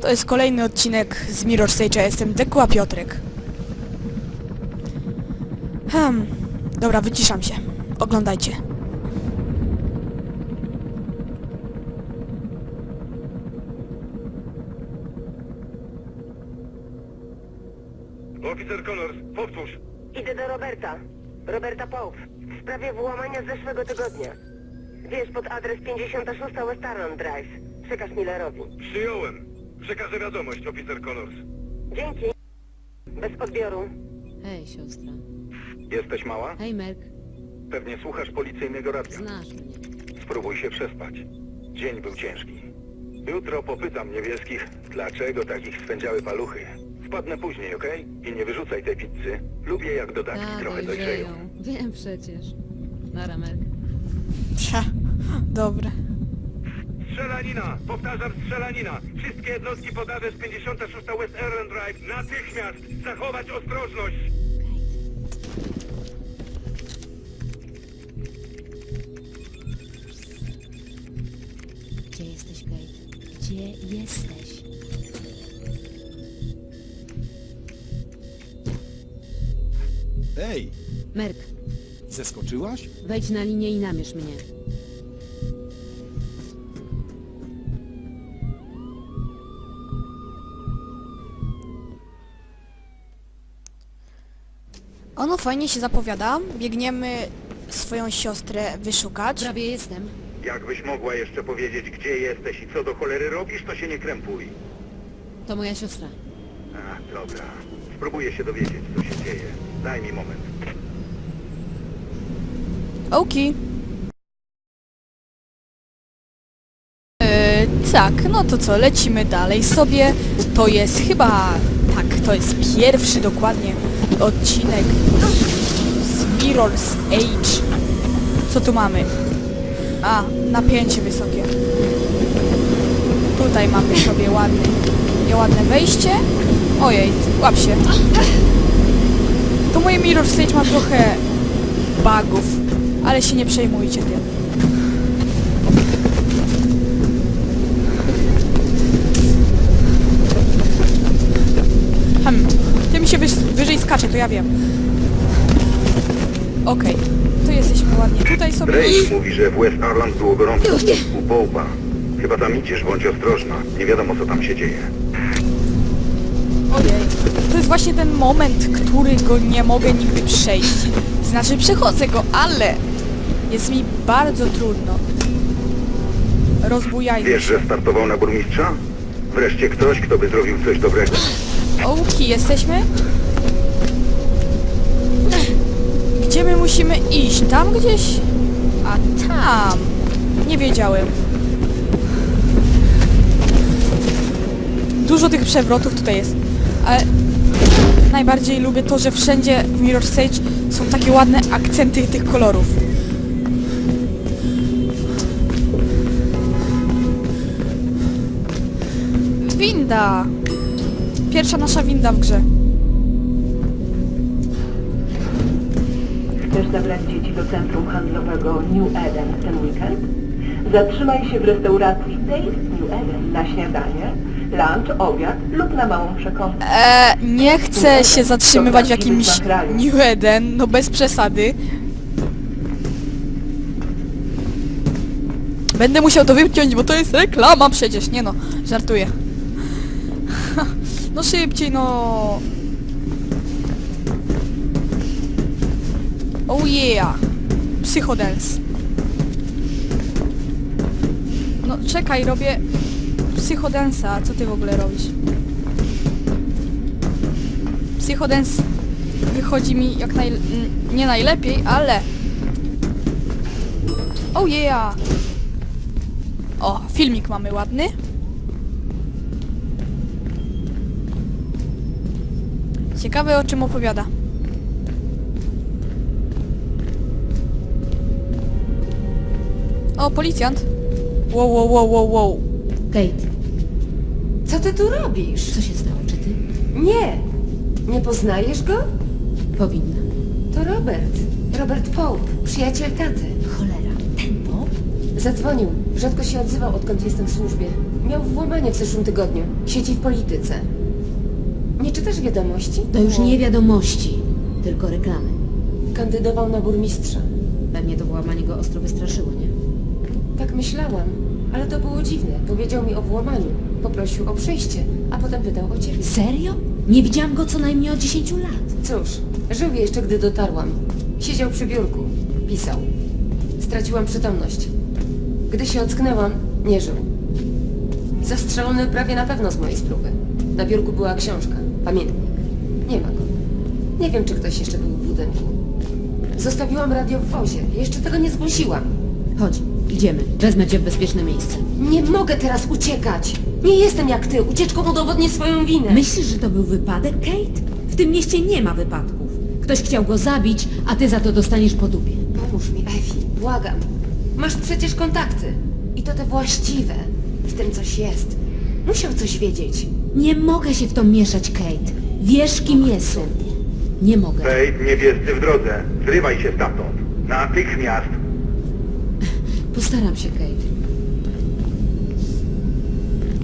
To jest kolejny odcinek z Mirror Stage'a. Jestem Dekła Piotrek. Hmm. Dobra, wyciszam się. Oglądajcie. Oficer Connors, powtórz. Idę do Roberta. Roberta Pope. W sprawie włamania z zeszłego tygodnia. Wiesz, pod adres 56 West Arron Drive. Przekaż Millerowi. Przyjąłem. Przekażę wiadomość, oficer Connors. Dzięki. Bez odbioru. Hej, siostra. Jesteś mała? Hej, Merk. Pewnie słuchasz policyjnego radia. Znasz mnie. Spróbuj się przespać. Dzień był ciężki. Jutro popytam niebieskich, dlaczego takich swędziały paluchy. Wpadnę później, okej? I nie wyrzucaj tej pizzy. Lubię jak trochę Dawaj, dojrzeją. żyją. Wiem przecież. Nara, Merk. Psia. Dobre. Strzelanina! Powtarzam, strzelanina! Wszystkie jednostki pod adres 56 West Aaron Drive natychmiast zachować ostrożność! Gdzie jesteś, Kate? Gdzie jesteś? Ej, Merk, zeskoczyłaś? wejdź na linię i namierz mnie. Ono fajnie się zapowiada. Biegniemy swoją siostrę wyszukać. Prawie jestem. Jakbyś mogła jeszcze powiedzieć, gdzie jesteś i co do cholery robisz, to się nie krępuj. To moja siostra. A, dobra. Spróbuję się dowiedzieć, co się dzieje. Daj mi moment. Oki. Yy, tak, no to co, lecimy dalej sobie. To jest chyba, tak, to jest pierwszy dokładnie odcinek z Mirror's Age. Co tu mamy? A, napięcie wysokie. Tutaj mamy sobie ładny, ładne wejście. Ojej, łap się. To moje Mirror Stage ma trochę bugów, ale się nie przejmujcie tym. Hmm, tym się wys- wyżej skacze, to ja wiem. Okej, to jesteśmy ładnie tutaj sobie. Drake mówi, że w West Arland było gorąco. U Połpa. Chyba tam idziesz, bądź ostrożna. Nie wiadomo, co tam się dzieje. Ojej, to jest właśnie ten moment, którego nie mogę nigdy przejść. Znaczy przechodzę go, ale jest mi bardzo trudno. Rozbujajmy Wiesz, się. że startował na burmistrza? Wreszcie ktoś, kto by zrobił coś dobrego. Ołki, jesteśmy? Gdzie my musimy iść? Tam gdzieś? A tam. Nie wiedziałem. Dużo tych przewrotów tutaj jest. Ale najbardziej lubię to, że wszędzie w Mirror Stage są takie ładne akcenty tych kolorów. Winda! Pierwsza nasza winda w grze. Chcesz zabrać dzieci do centrum handlowego New Eden ten weekend? Zatrzymaj się w restauracji Taste New Eden na śniadanie, lunch, obiad lub na małą przekąskę. Eee, nie chcę się zatrzymywać w jakimś New Eden, no bez przesady. Będę musiał to wyciąć, bo to jest reklama przecież. Nie no, żartuję. No szybciej, no. Oh yeah. Psychodance. No czekaj, robię psychodensa. Co ty w ogóle robisz? Psychodance wychodzi mi jak naj... nie najlepiej, ale... Oh yeah! O, filmik mamy ładny. Ciekawe o czym opowiada. O, policjant. Wow, wow, wow, wow, wow. Kate, Co ty tu robisz? co się stało? Czy ty? Nie. Nie poznajesz go? Powinna. To Robert. Robert Pope, przyjaciel taty. Cholera, ten Bob? Zadzwonił. Rzadko się odzywał, odkąd jestem w służbie. Miał włamanie w zeszłym tygodniu. Siedzi w polityce. Nie czytasz wiadomości? To już nie wiadomości, tylko reklamy. Kandydował na burmistrza. Pewnie to włamanie go ostro wystraszyło, nie? Tak myślałam, ale to było dziwne. Powiedział mi o włamaniu. Poprosił o przejście, a potem pytał o ciebie. Serio? Nie widziałam go co najmniej od 10 lat. Cóż, żył jeszcze gdy dotarłam. Siedział przy biurku. Pisał. Straciłam przytomność. Gdy się ocknęłam, nie żył. Zastrzelony prawie na pewno z mojej spluwy. Na biurku była książka, pamiętnik. Nie ma go. Nie wiem, czy ktoś jeszcze był w budynku. Zostawiłam radio w wozie. Jeszcze tego nie zgłosiłam. Chodź, idziemy. Wezmę cię w bezpieczne miejsce. Nie mogę teraz uciekać. Nie jestem jak ty. Ucieczką udowodnię swoją winę. Myślisz, że to był wypadek, Kate? W tym mieście nie ma wypadków. Ktoś chciał go zabić, a ty za to dostaniesz po dupie. Pomóż mi, Efi. Błagam. Masz przecież kontakty. I to te właściwe. W tym coś jest. Musiał coś wiedzieć. Nie mogę się w to mieszać, Kate. Wiesz, kim jestem. Nie mogę. Fate, niebiescy w drodze. Zrywaj się stamtąd. Natychmiast. Postaram się, Kate.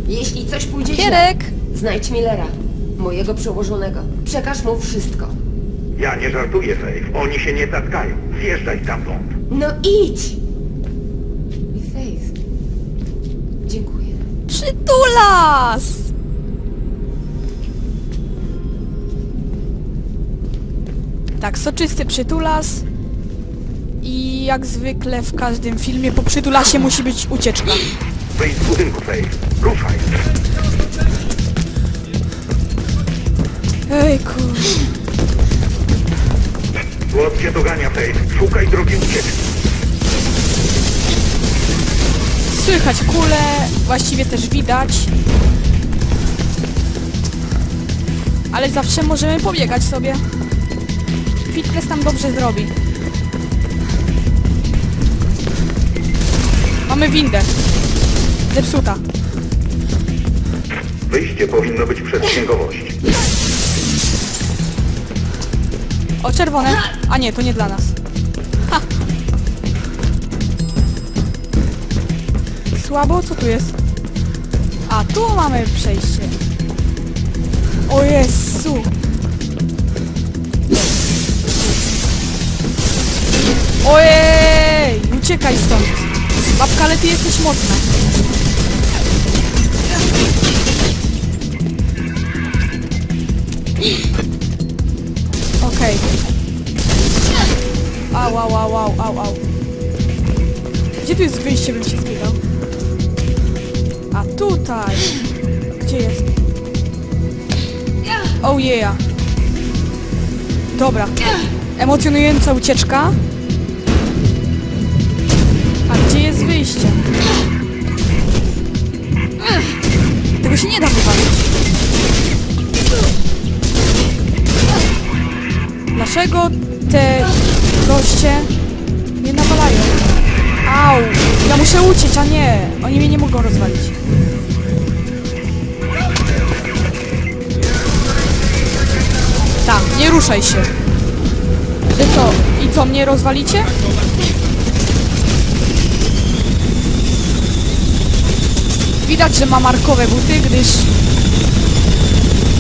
Jeśli coś pójdzie źle, Kierek! znajdź Millera, mojego przełożonego. Przekaż mu wszystko. Ja nie żartuję, Fate. Oni się nie tatkają. Zjeżdżaj stamtąd. No idź! I Faith. Dziękuję. Przytulas! Tak, soczysty przytulas. I jak zwykle w każdym filmie po przytulasie musi być ucieczka. Wyjdź z budynku. Ruszaj. Ejku. Szukaj drogi ucieczki. Słychać kule, właściwie też widać. Ale zawsze możemy pobiegać sobie. Fitness nam dobrze zrobi. Mamy windę. Zepsuta. Wyjście powinno być przez księgowość. O, czerwone. A nie, to nie dla nas. Ha. Słabo? Co tu jest? A, tu mamy przejście. O Jezu. Ojej! Uciekaj stąd. Babka, ale ty jesteś mocna. Okej. Au, au, au, au, au, au. Gdzie tu jest wyjście, bym się zbiegał? A tutaj. Gdzie jest? Oh yeah. Dobra. Emocjonująca ucieczka. A gdzie jest wyjście? Tego się nie da wywalić. Dlaczego te goście nie nawalają? Au! Ja muszę uciec, a nie! Oni mnie nie mogą rozwalić. Tak, nie ruszaj się. Że co? I co, mnie rozwalicie? Widać, że ma markowe buty, gdyż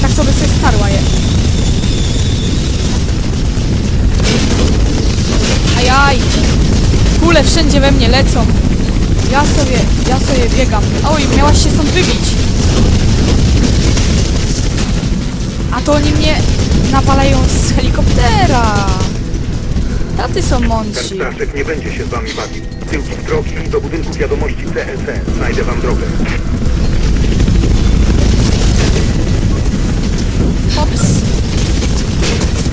tak sobie sobie starła je. Ajaj! Kule wszędzie we mnie lecą. Ja sobie, ja sobie biegam. Oj, miałaś się stąd wybić. A to oni mnie napalają z helikoptera. Taty są Ten mądrzy. straszek nie będzie się z wami bawił. Tyłki z drogi do budynku wiadomości CSE. Znajdę wam drogę. Hops.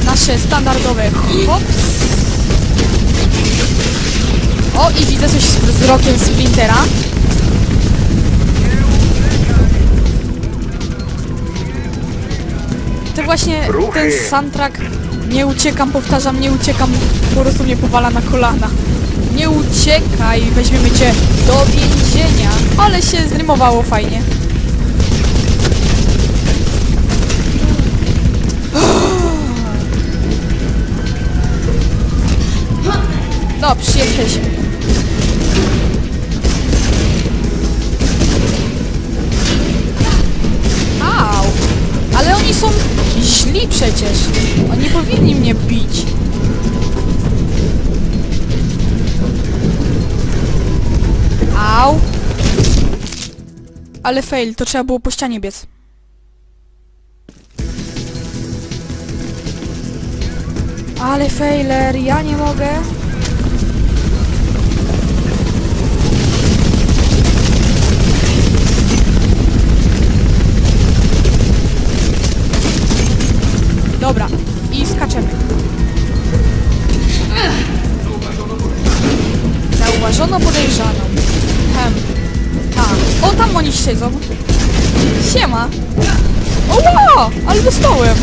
Nasze standardowe hops. O, i widzę coś z wzrokiem Splintera. To właśnie ten soundtrack Nie uciekam, powtarzam, nie uciekam. Po prostu mnie powala na kolana. Nie uciekaj, weźmiemy cię do więzienia. Ale się zrymowało fajnie. Dobrze, jesteśmy. Przecież. Oni powinni mnie bić. Au. Ale fail, to trzeba było po ścianie biec. Ale failer, ja nie mogę. Zauważono podejrzaną. Hem. Tak. O, tam oni siedzą. Siema. O, ale dostałem.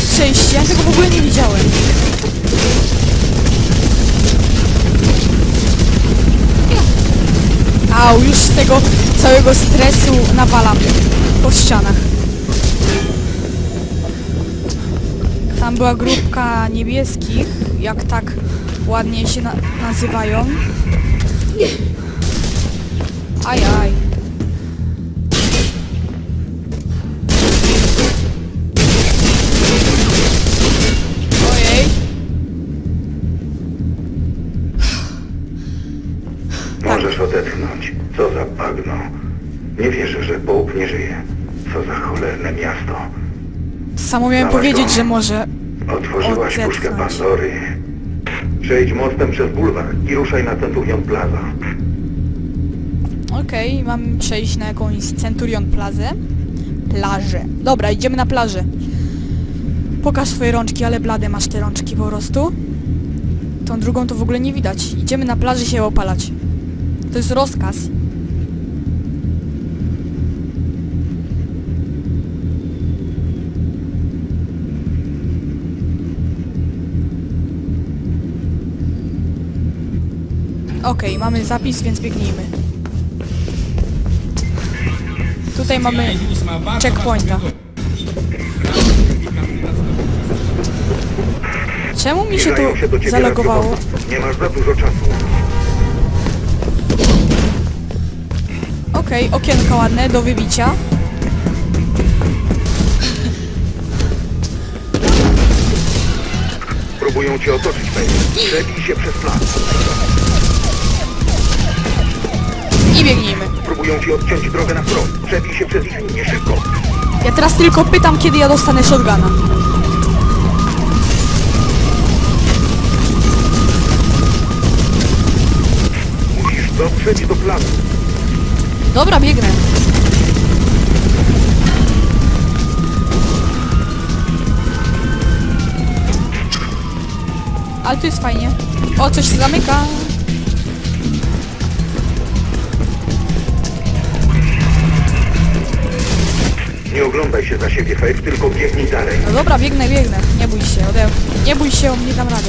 Jest przejście, ja tego w ogóle nie widziałem. Au, już z tego całego stresu nawalam po ścianach. Tam była grupka niebieskich, jak tak ładnie się na nazywają. Aj, aj. Samo miałem powiedzieć, że może. Otworzyłaś Odetchnąć. puszkę Pandory. Przejdź mostem przez bulwar i ruszaj na Centurion Plaza. Okej, mam przejść na jakąś Centurion Plazę. Plażę. Dobra, idziemy na plażę. Pokaż swoje rączki, ale blade masz te rączki po prostu. Tą drugą to w ogóle nie widać. Idziemy na plaży się opalać. To jest rozkaz. Okej, mamy zapis, więc biegnijmy. Tutaj mamy checkpointa. Czemu mi się Zbliżają się do tu ciebie zalogowało? Nie masz za dużo czasu. Okej, okienko ładne do wybicia. Próbują cię otoczyć, Faye. Przebij się przez plan. I biegnijmy. Próbują ci odciąć drogę na wprost. Przebij się przez ich linię szybko. Ja teraz tylko pytam, kiedy ja dostanę shotguna. Musisz dotrzeć do planu. Dobra, biegnę. Ale tu jest fajnie. O, coś się zamyka. Nie oglądaj się za siebie, Faith, tylko biegnij dalej. No dobra, biegnę, biegnę. Nie bój się, ode... Nie bój się, nie dam rady.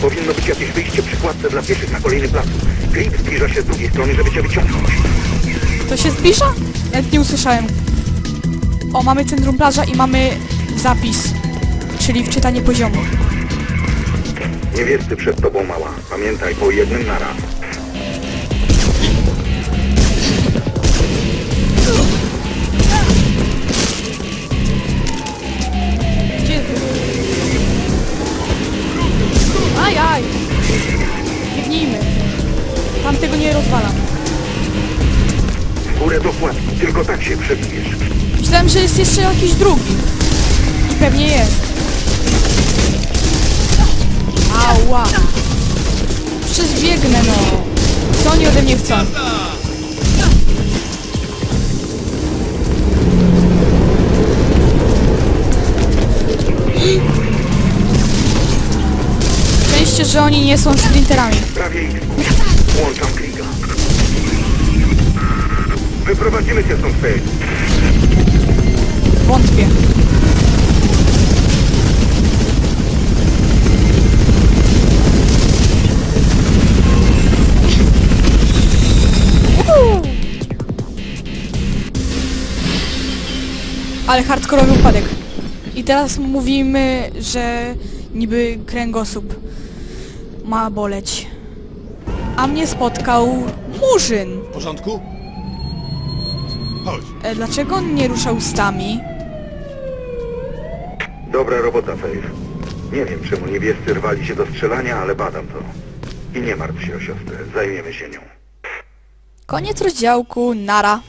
Powinno być jakieś wyjście przy kładce dla pieszych na kolejny placu. Grip zbliża się z drugiej strony, żeby cię wyciągnąć. To się zbliża? Nawet nie usłyszałem. O, mamy centrum plaża i mamy zapis. Czyli wczytanie poziomu. Niewiesty przed tobą, mała. Pamiętaj, po jednym na raz. Tylko tak się przebijesz. Myślałem, że jest jeszcze jakiś drugi. I pewnie jest. Ała. Przez biegnę, no. Co oni ode mnie chcą? Szczęście, że oni nie są sprinterami. Prawie ich. Włączam kliga. Wyprowadzimy cię stąd, Faith. Wątpię. Ale hardkorowy upadek. I teraz mówimy, że niby kręgosłup ma boleć. A mnie spotkał murzyn. W porządku? E, dlaczego on nie rusza ustami? Dobra robota, Faith. Nie wiem, czemu niebiescy rwali się do strzelania, ale badam to. I nie martw się o siostrę, zajmiemy się nią. Koniec rozdziałku, nara.